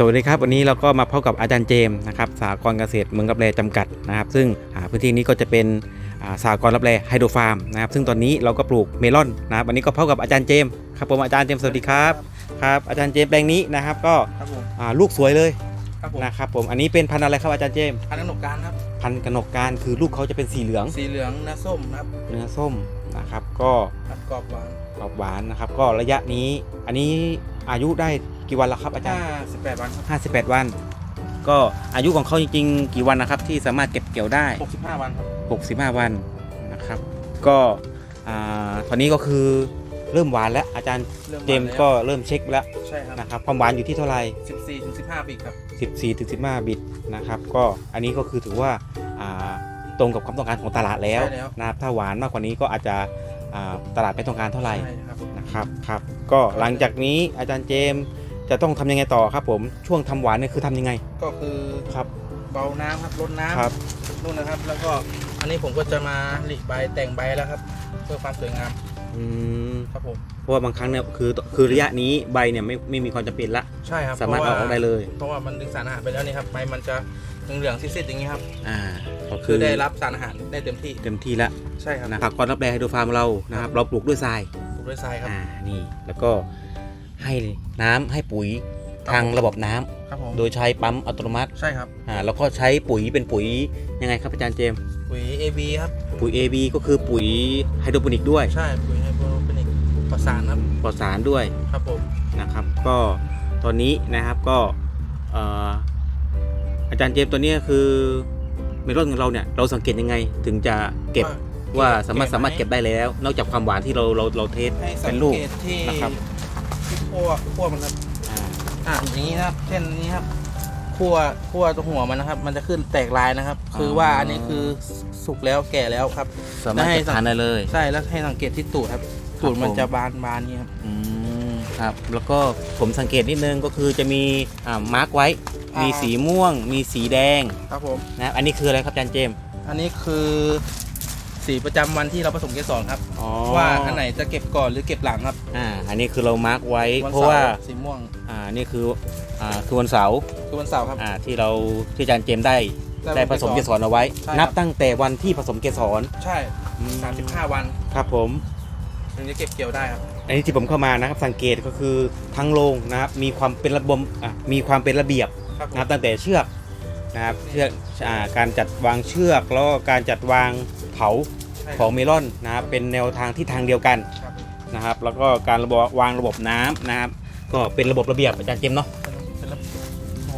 สวัสดีครับ วันนี้เราก็มาพบกับอาจารย์เจมส์นะครับสากรณ์เกษตรเมืองรับแลจำกัดนะครับ ซึ่งอ่าพื้นที่นี้ก็จะเป็นอ่าสากรณ์รับแลไฮโดรฟาร์มนะครับ ซึ่งตอนนี้เราก็ปลูกเมลอนนะครับวันนี้ก็พบกับอาจารย์เจมส์ครับผมอาจารย์เจมส์สวัสดีครับครับอาจารย์เจมส์แปลงนี้นะครับก็ครับผมอ่าลูกสวยเลยครับผมนะครับผมอันนี้เป็นพันธุ์อะไรครับอาจารย์เจมส์พันธุ์ขนมการครับพันธุ์กนกการคือลูกเขาจะเป็นสีเหลือง สีเหลืองเนื้อส้มนะครับเนื้อส้มนะครับก็ครับกรอบหวานกรอบหวานนะครับ ก็ระยะนี้อันนี้อายุได้ กี่วันแล้วครับอาจารย์58 วันครับ58 วัน ก็อายุของเขาจริงๆ กี่วันนะครับ ที่สามารถเก็บเกี่ยวได้65 วันครับ65 วันนะครับ ก็อ่าตอนนี้ก็คือเริ่มหวานแล้ว อาจารย์เริ่มหวานเจมส์ก็เริ่มเช็คแล้วใช่ครับนะครับความหวานอยู่ที่เท่าไหร่ 14ถึง15ปีครับ 14ถึง15 บิตนะครับก็อันนี้ก็คือถือว่าอ่าตรงกับความต้องการของตลาดแล้วใช่แล้ว นะครับถ้าหวานมากกว่านี้ก็อาจจะอ่าตลาดไม่ต้องการเท่าไหร่ใช่ครับนะครับครับก็หลังจากนี้อาจารย์เจมส์ จะต้องทำยังไงต่อครับ ผมช่วงทำหวานเนี่ยคือทำยังไงก็คือครับเบาน้ำครับลดน้ครับำนู่นนะครับ แล้วก็อันนี้ผมก็จะมาหลีกใบแต่งใบแล้วครับ เพื่อความสวยงามอืมครับผมเพราะว่าบางครั้งเนี่ยคือคือระยะนี้ใบเนี่ยไม่ไม่มีความจำเป็นละ ใช่ครับสามารถพเอาว่ออกได้เลยเพราะว่ามันดึงสารอาหารไปแล้วนี่ครับใบมันจะเหลืองๆซีดๆอย่างนี้ครับอ่าก็คือได้รับสารอาหารได้เต็มที่เต็มที่แล้วใช่ครับนะครับก่อนรับแรงไฮโดรฟาร์มเรานะครับเราปลูกด้วยทรายปลูกด้วยทรายครับ อ่านี่แล้วก็ ให้น้ำให้ปุ๋ยทางระบบน้ำครับผมโดยใช้ปั๊มอัตโนมัติใช่ครับอ่าแล้วก็ใช้ปุ๋ยเป็นปุ๋ยยังไงครับอาจารย์เจมส์ปุ๋ย AB ครับปุ๋ย AB ก็คือปุ๋ยไฮโดรโปนิกด้วยใช่ปุ๋ยไฮโปรเป็นอีกประสานครับปลอดสารด้วย ครับผม นะครับก็ตอนนี้นะครับก็เอ่ออาจารย์เจมส์ตัวนี้คือเมลอนของเราเนี่ยเราสังเกตยังไงถึงจะเก็บว่าสามารถสามารถเก็บได้แล้ว นอกจากความหวานที่เราเราเราเทส ให้สัเป็งนลูกเกตที่นะครับ ที่ขั้วขั้วมันครับอ่าอ่าอย่างนี้นะครับ เช่นนี้ครับขั้วขั้วตรงหัวมันนะครับ มันจะขึ้นแตกลายนะครับ คือว่าอันนี้คือสุกแล้วแก่แล้วครับสามารถได้เก็บทานได้เลยใช่แล้วให้สังเกตที่ตูดครับตูดมันผมจะบานบานนี่ครับอืมครับ แล้วก็ผมสังเกตนิดนึงก็คือจะมีอ่ามาร์กไว้อ่ามีมีสีม่วง มีสีแดงครับผมนะครับอันนี้คืออะไรครับอาจารย์เจมส์อันนี้คือ สีประจำวันที่เราผสมเกสรครับ อ๋อว่าอันไหนจะเก็บก่อนหรือเก็บหลังครับอ่าอันนี้คือเรามาร์กไว้วันเพราะเสาว่าสีม่วงอ่านี่คืออ่าคือวันเสาร์คือวันเสาร์ครับ อ่าที่เราที่อาจารย์เจมส์ได้ได้ผสมเกสรเอาไว้ ใช่ครับ นับตั้งแต่วันที่ผสมเกสรใช่อืม35 วันครับผม ถึงจะเก็บเกี่ยวได้ครับ อันนี้ที่ผมเข้ามานะครับสังเกตก็คือทั้งโรงนะครับมีความเป็นระบบอะมีความเป็นระเบียบครับผม นะครับตั้งแต่เชือกนะครับเชือกอ่าการจัดวางเชือกแล้วก็การจัดวาง เผาใช่ของเมลอนนะครับเป็นแนวทางที่ทางเดียวกันครับนะครับ แล้วก็การระบบวางระบบน้ำนะครับ ก็เป็นระบบระเบียบอาจารย์เจมส์เนาะเป็นระบ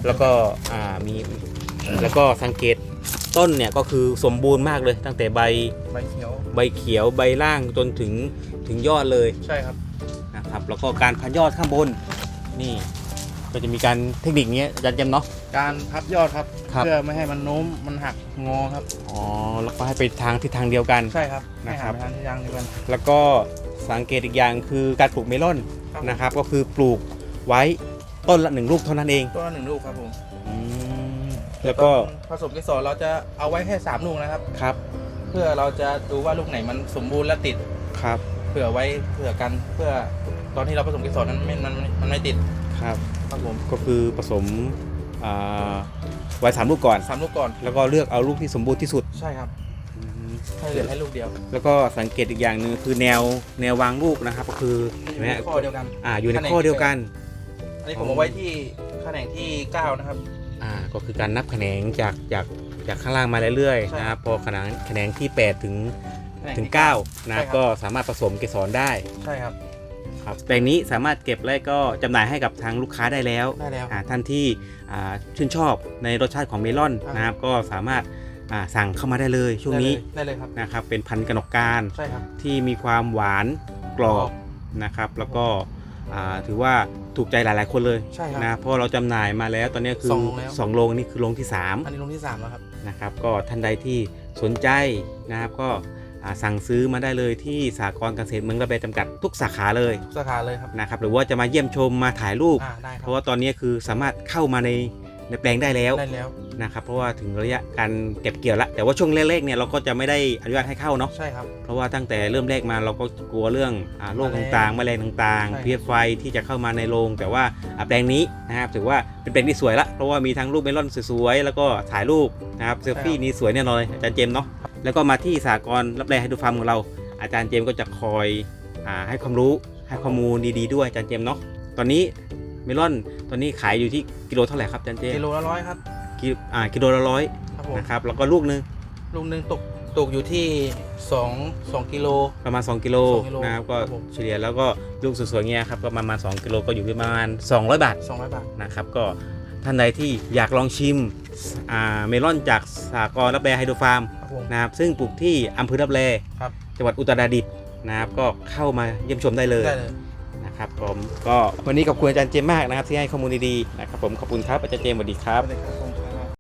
บแล้วก็อ่ามีแล้วก็สังเกตต้นเนี่ยก็คือสมบูรณ์มากเลย ตั้งแต่ใบใบเขียวใบเขียวใบล่างจนถึงถึงยอดเลยใช่ครับนะครับ แล้วก็การพันยอดข้างบนนี่ ก็จะมีการเทคนิคนี้อาจารย์เจมส์เนาะ การพับยอดครับ ครับ เพื่อไม่ให้มันโน้มมันหักงอครับ อ๋อแล้วก็ให้ไปทางทิศทางเดียวกัน ใช่ครับนะให้ครัหับนไปทางที่ยางเดียวกันแล้วก็สังเกตอีกอย่างคือการปลูกเมลอนครับ นะครับ ก็คือปลูกไว้ต้นละหนึ่งลูกเท่านั้นเองตัวละหนึ่งลูกครับผมอืมแล้วก็ผสมเกสรเราจะเอาไว้แค่สามลูกนะครับ ครับเพื่อเราจะดูว่าลูกไหนมันสมบูรณ์และติด ครับเผื่อไว้เผื่อกันเพื่อตอนที่เราผสมเกสรนั้นไม่มันมันไม่ติด ครับครับผมก็คือผสมอ่าไว้สามลูกก่อน สามลูกก่อน แล้วก็เลือกเอาลูกที่สมบูรณ์ที่สุด ใช่ครับอืมให้เหลือให้ลูกเดียวแล้วก็สังเกตอีกอย่างหนึ่งคือแนวแนววางลูกนะครับ ก็คือเห็นไหมข้อเดียวกัน อ่าอยู่ในข้อเดียวกัน อันนี้ผมเอาไว้ที่แขนงที่เก้านะครับ อ่าก็คือการนับแขนงจากจากจากข้างล่างมาเรื่อยใช่ๆนะครับพอแขนงแขนงที่ 8 ถึงแขนงถึงที่9นะใช่ครับก็สามารถผสมเกสรได้ ใช่ครับ ครับ แปลงนี้สามารถเก็บและก็จำหน่ายให้กับทางลูกค้าได้แล้วได้แล้ว อ่าท่านที่อ่าชื่นชอบในรสชาติของเมลอนอ่าน นะครับ ก็สามารถอ่าสั่งเข้ามาได้เลยช่วงนี้ได้เลยครับ นะครับเป็นพันธุ์กนกการใช่ครับที่มีความหวานกรอบนะครับ แล้วก็อ่าถือว่าถูกใจหลาย ๆ คนเลยใช่ครับนะเพราะเราจำหน่ายมาแล้วตอนนี้คือสองโรงแล้ว สองโรงนี่คือโรงที่สาม อันนี้ลงที่สามแล้วครับ นะครับก็ท่านใดที่สนใจนะครับก็อ่า สั่งซื้อมาได้เลยที่สากลเกษตรเมืองระเบจำกัดทุกสาขาเลยทุกสาขาเลยครับนะครับหรือว่าจะมาเยี่ยมชมมาถ่ายรูป อ่าได้คเพรับราะว่าตอนนี้คือสามารถเข้ามาในในแปลงได้แล้วได้แล้วนะครับเพราะว่าถึงระยะการเก็บเกี่ยวแล้วแต่ว่าช่วงแรกๆเนี่ยเราก็จะไม่ได้อนุญาตให้เข้าเนาะใช่ครับ เพราะว่าตั้งแต่เริ่มแรกมาเราก็กลัวเรื่องอ่าโรคแมลงต่างๆแมลงต่างใช่ ๆเพี้ยไฟที่จะเข้ามาในโรงแต่ว่าอ่าแปลงนี้นะครับถือว่าเป็นแปลงที่สวยละเพราะว่ามีทั้งรูปเมลอนสวยๆแล้วก็ถ่ายรูปนะครับเซลฟี่นี้สวยแน่นอนเลยอาจารย์เจมส์เนาะ แล้วก็มาที่สากลรับแรงให้ดูฟาร์มของเรา อาจารย์เจมส์ก็จะคอยอาให้ความรู้ให้ข้อมูลดีๆด้วยอาจารย์เจมส์เนาะตอนนี้เมลอนตอนนี้ขายอยู่ที่กิโลเท่าไหร่ครับอาจารย์เจมส์กิโลละร้อยครับกิโลอ่ากิโลละร้อยครับผมนะครับแล้วก็ลูกหนึงลูกหนึ่งตกตกอยู่ที่สองสองกิโลประมาณ 2 กิโลสองกิโลนะครับก็ครับผมเฉลี่ยแล้วก็ลูกสวยๆเงี้ยครับก็ประมาณ2กิโลก็อยู่ที่ประมาณ 200 บาทสองร้อยบาทนะครับก็ ท่านใดที่อยากลองชิมอ่าเมลอนจากสากรรับแลไฮโดรฟาร์มครับผมนะครับซึ่งปลูกที่อำเภอรับแลครับจังหวัดอุตรดิตถ์นะครับก็เข้ามาเยี่ยมชมได้เลยได้เลยนะครับผมก็วันนี้ขอบคุณอาจารย์เจมส์มากนะครับที่ให้ข้อมูลดีๆนะครับผมขอบคุณครับอาจารย์เจมส์สวัสดีครับได้ครับผม